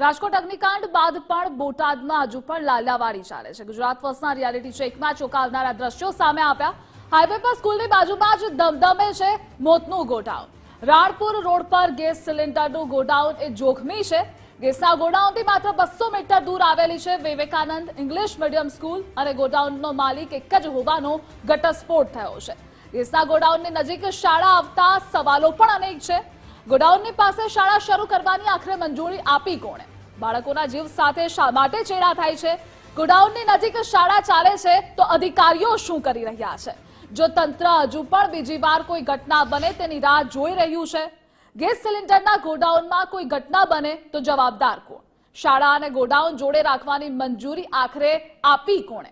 રાજકોટ અગ્નિકાંડ બાદ પણ બોટાદમાં હજુ પણ લાલાવાડી ચાલે છે. ગુજરાત ફર્સ્ટના રિયાલિટી ચેકમાં ચોંકાવનારા દ્રશ્યો સામે આવ્યા. હાઈવે પર સ્કૂલની બાજુમાં જ ધમધમે છે મોતનું ગોડાઉન. રાણપુર રોડ પર ગેસ સિલિન્ડરનું ગોડાઉન એ જોખમી છે. ગેસના ગોડાઉનથી માત્ર બસો મીટર દૂર આવેલી છે વિવેકાનંદ ઇંગ્લિશ મીડિયમ સ્કૂલ અને ગોડાઉનનો માલિક એક જ હોવાનો ઘટસ્ફોટ થયો છે. ગેસના ગોડાઉનની નજીક શાળા આવતા સવાલો પણ અનેક છે. ગોડાઉનની પાસે શાળા શરૂ કરવાની આખરે મંજૂરી આપી કોણે? બાળકોના જીવ સાથે શા માટે ચેડા થાય છે? ગોડાઉનની નજીક શાળા ચાલે છે તો અધિકારીઓ શું કરી રહ્યા છે? જો તંત્ર હજુ પણ બીજી વાર કોઈ ઘટના બને તેની રાહ જોઈ રહ્યું છે? ગેસ સિલિન્ડરના ગોડાઉનમાં કોઈ ઘટના બને તો જવાબદાર કોણ? શાળા અને ગોડાઉન જોડે રાખવાની મંજૂરી આખરે આપી કોણે?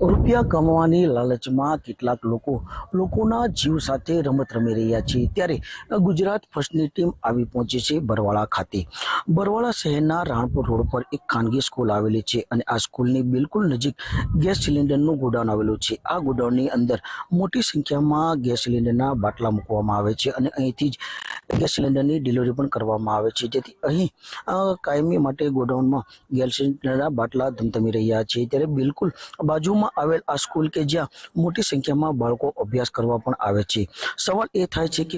રૂપિયા કમાવાની લાલચમાં કેટલાક લોકો લોકોના જીવ સાથે રમત રમી રહ્યા છે. ત્યારે ગુજરાત ફર્સ્ટની ટીમ આવી પહોંચી છે બરવાળા ખાતે. બરવાળા શહેરના રાણપુર રોડ પર એક ખાનગી સ્કૂલ આવેલી છે અને આ સ્કૂલની બિલકુલ નજીક ગેસ સિલિન્ડરનું ગોડાઉન આવેલું છે. આ ગોડાઉનની અંદર મોટી સંખ્યામાં ગેસ સિલિન્ડરના બાટલા મૂકવામાં આવે છે અને અહીંથી જ ગેસ સિલિન્ડરની ડિલિવરી પણ કરવામાં આવે છે. જેથી અહીં કાયમી માટે ગોડાઉનમાં ગેસ સિલિન્ડરના બાટલા ધમધમી રહ્યા છે. ત્યારે બિલકુલ બાજુમાં આવેલ આ સ્કૂલ કે જ્યાં મોટી સંખ્યામાં બાળકો અભ્યાસ કરવા પણ આવે છે. સવાલ એ થાય છે કે